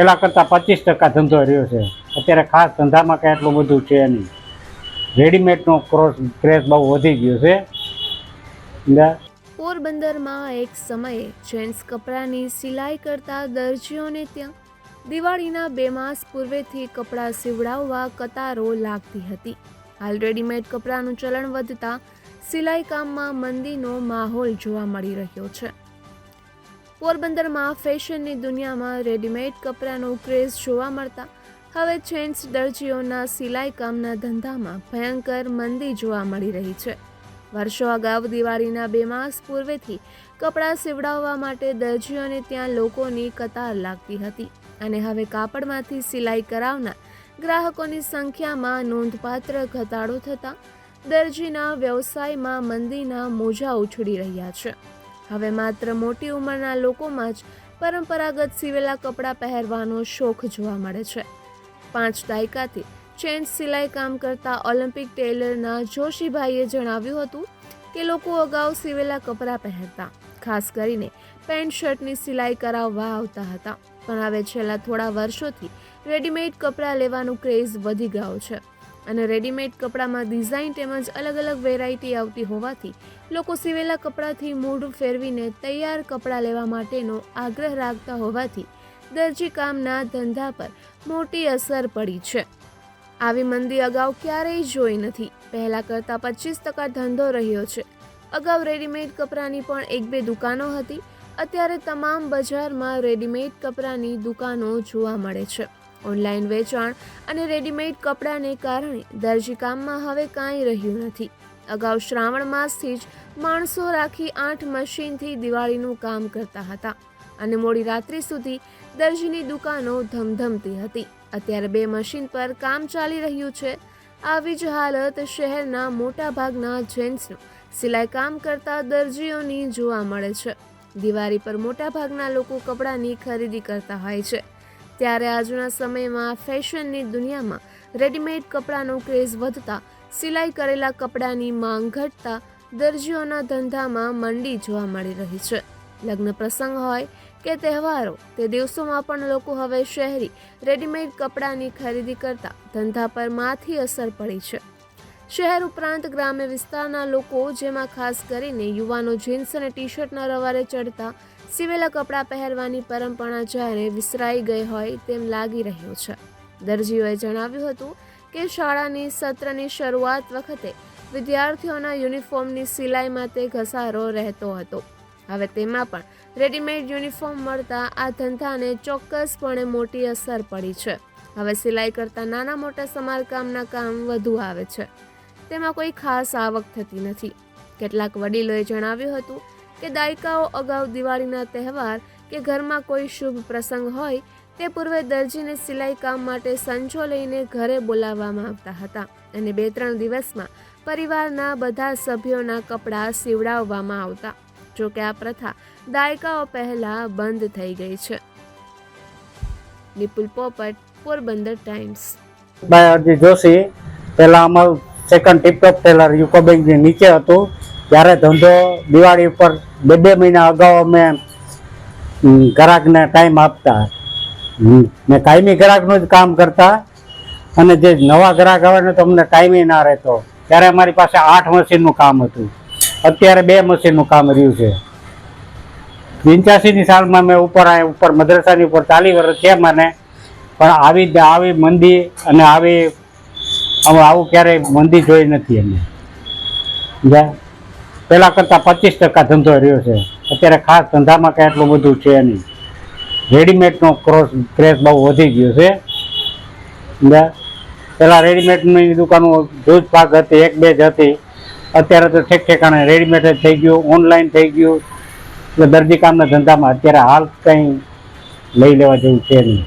પહેલાં કરતાં પચીસ ટકા ધંધો રહ્યો છે. અત્યારે ખાસ ધંધામાં કાંઈ એટલું બધું છે નહીં. રેડીમેડનો ક્રોસ ક્રેઝ બહુ વધી ગયો છે. પોરબંદરમાં એક સમયે જેન્ટ્સ કપડાની સિલાઈ કરતા દરજીઓને ત્યાં દિવાળીના બે માસ પૂર્વેથી કપડાં સીવડાવવા કતારો લાગતી હતી. હાલ રેડીમેડ કપડાનું ચલણ વધતા સિલાઈ કામમાં મંદીનો માહોલ જોવા મળી રહ્યો છે. પોરબંદરમાં ફેશનની દુનિયામાં રેડીમેડ કપડાનો ક્રેઝ જોવા મળતા હવે જેન્ટ્સ દરજીઓના સિલાઈ કામના ધંધામાં ભયંકર મંદી જોવા મળી રહી છે. વર્ષો અગાઉ દિવાળીના બે માસ પૂર્વેથી કપડાં સીવડાવવા માટે દરજીઓને ત્યાં લોકોની કતાર લાગતી હતી અને હવે કાપડમાંથી સિલાઈ કરાવનાર ગ્રાહકોની સંખ્યામાં નોંધપાત્ર ઘટાડો થતાં દરજીના વ્યવસાયમાં મંદીના મોજા ઉછળી રહ્યા છે. હવે માત્ર મોટી ઉંમરના લોકોમાં જ પરંપરાગત સીવેલા કપડાં પહેરવાનો શોખ જોવા મળે છે. પાંચ દાયકાથી ચેન સિલાઈ કામ કરતા ઓલિમ્પિક ટેલરના જોશીભાઈએ જણાવ્યું હતું કે લોકો અગાઉ સીવેલા કપડાં પહેરતા, ખાસ કરીને પેન્ટ શર્ટની સિલાઈ કરાવવા આવતા હતા. પણ હવે છેલ્લા થોડા વર્ષોથી રેડીમેડ કપડાં લેવાનું ક્રેઝ વધી ગયો છે. અને રેડીમેડ કપડામાં ડિઝાઇન તેમજ અલગ અલગ વેરાયટી આવતી હોવાથી લોકો સીવેલા કપડાથી મૂડ ફેરવીને તૈયાર કપડાં લેવા માટેનો આગ્રહ રાખતા હોવાથી દરજી કામના ધંધા પર મોટી અસર પડી છે. આવી મંદી અગાઉ ક્યારેય જોઈ નથી. પહેલાં કરતાં પચીસ ટકા ધંધો રહ્યો છે. અગાઉ રેડીમેડ કપડાની પણ એક બે દુકાનો હતી. અત્યારે તમામ બજારમાં રેડીમેડ કપડાની દુકાનો જોવા મળે છે. ઓનલાઈન વેચાણ અને રેડીમેડ કપડાને કારણે દરજીકામમાં હવે કાંઈ રહ્યું નથી. અગાઉ શ્રાવણ માસથી જ માણસો રાખી આઠ મશીનથી દિવાળીનું કામ કરતા હતા અને મોડી રાત્રિ સુધી દરજીની દુકાનો ધમધમતી હતી. અત્યારે બે મશીન પર કામ ચાલી રહ્યું છે. આવી જ હાલત શહેરના મોટા ભાગના જેન્ટ્સનું સિલાઈ કામ કરતા દરજીઓની જોવા મળે છે. દિવાળી પર મોટાભાગના લોકો કપડાની ખરીદી કરતા હોય છે. ત્યારે આજના સમયમાં ફેશનની દુનિયામાં રેડીમેડ કપડાનો ક્રેઝ વધતા, સિલાઈ કરેલા કપડાની માંગ ઘટતા દરજીઓના ધંધામાં મંડી જોવા મળી રહી છે. લગ્ન પ્રસંગ હોય કે તહેવારો, તે દિવસોમાં પણ લોકો હવે શહેરી રેડીમેડ કપડાની ખરીદી કરતા ધંધા પર માથી અસર પડી છે. શહેર ઉપરાંત ગ્રામ્ય વિસ્તારના લોકો, જેમાં ખાસ કરીને યુવાનો જીન્સ અને ટી શર્ટના રવારે ચડતા સિવેલા કપડાં પહેરવાની પરંપરા જ્યારે વિસરાઈ ગઈ હોય તેમ લાગી રહ્યું છે. દરજીઓએ જણાવ્યું હતું કે શાળાની સત્રની શરૂઆત વખતે વિદ્યાર્થીઓના યુનિફોર્મની સિલાઈમાં તે ઘસારો રહેતો હતો. હવે તેમાં પણ રેડીમેડ યુનિફોર્મ મળતા આ ધંધાને ચોક્કસપણે મોટી અસર પડી છે. હવે સિલાઈ કરતા નાના મોટા સમારકામના કામ વધુ આવે છે. તેમાં કોઈ ખાસ આવક થતી નથી. કેટલાક વડીલોએ જણાવ્યું હતું કે દાયકાઓ અગાઉ દિવાળીના તહેવાર કે ઘરમાં કોઈ શુભ પ્રસંગ હોય, તે પૂર્વે દરજીને સિલાઈ કામ માટે સંચો લઈને ઘરે બોલાવવામાં આવતા હતા અને બે ત્રણ દિવસમાં પરિવારના બધા સભ્યોના કપડાં સીવડાવવામાં આવતા, જો કે આ પ્રથા દાયકાઓ પહેલા બંધ થઈ ગઈ છે. નિપુલ પોપટ, પોરબંદર ટાઈમ્સ. ભાઈ જોશી, પહેલાં અમારું સેકન્ડ ટીપટોપ ટેલર યુકો બેંકની નીચે હતું, ત્યારે ધંધો દિવાળી ઉપર બે બે મહિના અગાઉ અમે ગ્રાહકને ટાઈમ આપતા. ને કાયમી ગ્રાહકનું જ કામ કરતા. અને જે નવા ગ્રાહક આવે તો અમને ટાઈમે ના રહેતો. ત્યારે અમારી પાસે આઠ મશીનનું કામ હતું. અત્યારે બે મશીનનું કામ રહ્યું છે. પંચ્યાસીની સાલમાં મેં ઉપર આવ્યા ઉપર મદ્રસાની ઉપર ચાલી વર્ષ છે મને. પણ આવી આવી મંદી અને આવી, આવું ક્યારેય મંદી જોઈ નથી અમે. જ્યાં પહેલાં કરતાં પચીસ ટકા ધંધો રહ્યો છે. અત્યારે ખાસ ધંધામાં કાંઈ એટલું બધું છે નહીં. રેડીમેડનો ક્રોસ ક્રેઝ બહુ વધી ગયો છે. પહેલાં રેડીમેડની દુકાનો જોજ ભાગ હતી, એક બે જ હતી. અત્યારે તો ઠેક ઠેકાણે રેડીમેડ જ થઈ ગયું ઓનલાઈન થઈ ગયું. એટલે દરજી કામના ધંધામાં અત્યારે હાલ કંઈ લઈ લેવા જેવું છે નહીં.